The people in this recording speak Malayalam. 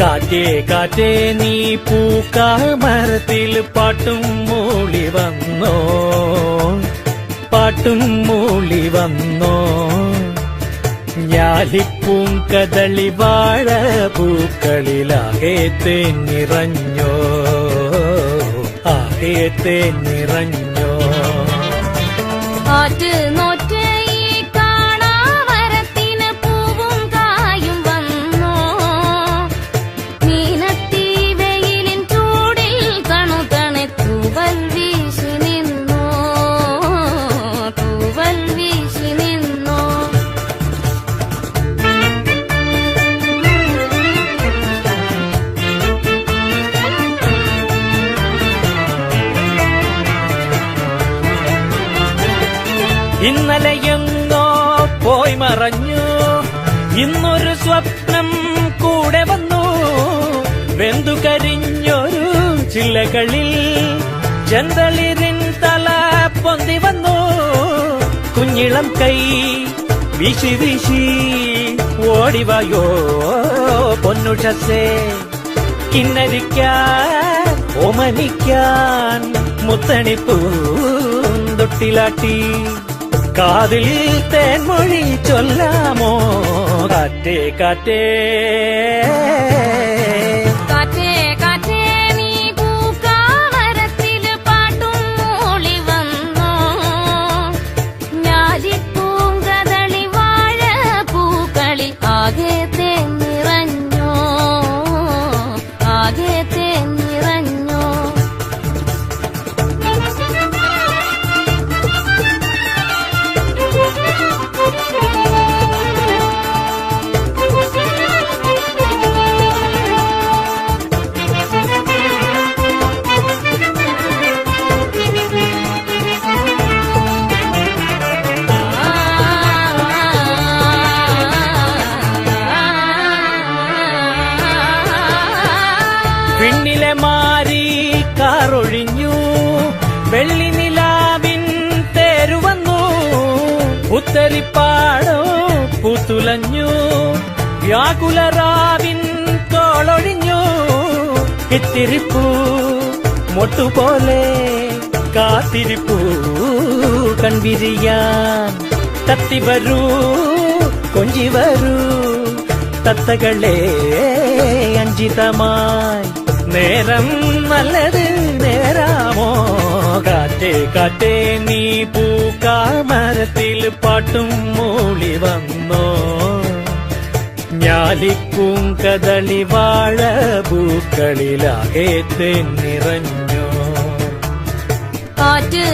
കാറ്റേ കാറ്റേ നീ പൂക്കാമരത്തിൽ പാട്ടും മൂളി വന്നോ? പാട്ടും മൂളി വന്നോ? ഞാലിപ്പൂം കദളി വാഴ പൂക്കളിലാകെ നിറഞ്ഞോ ആകെ നിറഞ്ഞോ ആറ്റ് ഇന്നലെ എങ്ങോ പോയി മറഞ്ഞു. ഇന്നൊരു സ്വപ്നം കൂടെ വന്നു. വെന്തു കരിഞ്ഞൊരു ചില്ലകളിൽ ചെന്തളിരിൻ തല പൊന്തി വന്നു. കുഞ്ഞിളം കൈ വീശി വീശി ഓടിവായോ പൊന്നുഷസേ. കിന്നരിക്കാൻ ഓമനിക്കാൻ മുത്തണിപ്പൂന്തൊട്ടിലാട്ടി. കാതിൽ തേൻമൊഴി ചൊല്ലാമോ? കാറ്റേ കാറ്റേ. കാറ്റേ ഉത്തരിപ്പാടോ പൂത്തുലഞ്ഞു വ്യാകുലറാവിൻ കോളൊഴിഞ്ഞു ഇത്തിരിപ്പൂ മൊട്ടുപോലെ കാത്തിരിപ്പൂ കൺവിരിയാൻ തത്തി വരൂ കൊഞ്ചി വരൂ തത്തകളെ അഞ്ചിതമായി നേരം നല്ലത് നേരാമോ കാറ്റേ നീ നീ പൂക്കാമരത്തിൽ പാട്ടും മൂളി വന്നോ? ഞാലിക്കും കദളി വാഴ പൂക്കളിലാകെ നിറഞ്ഞോ കാറ്റ്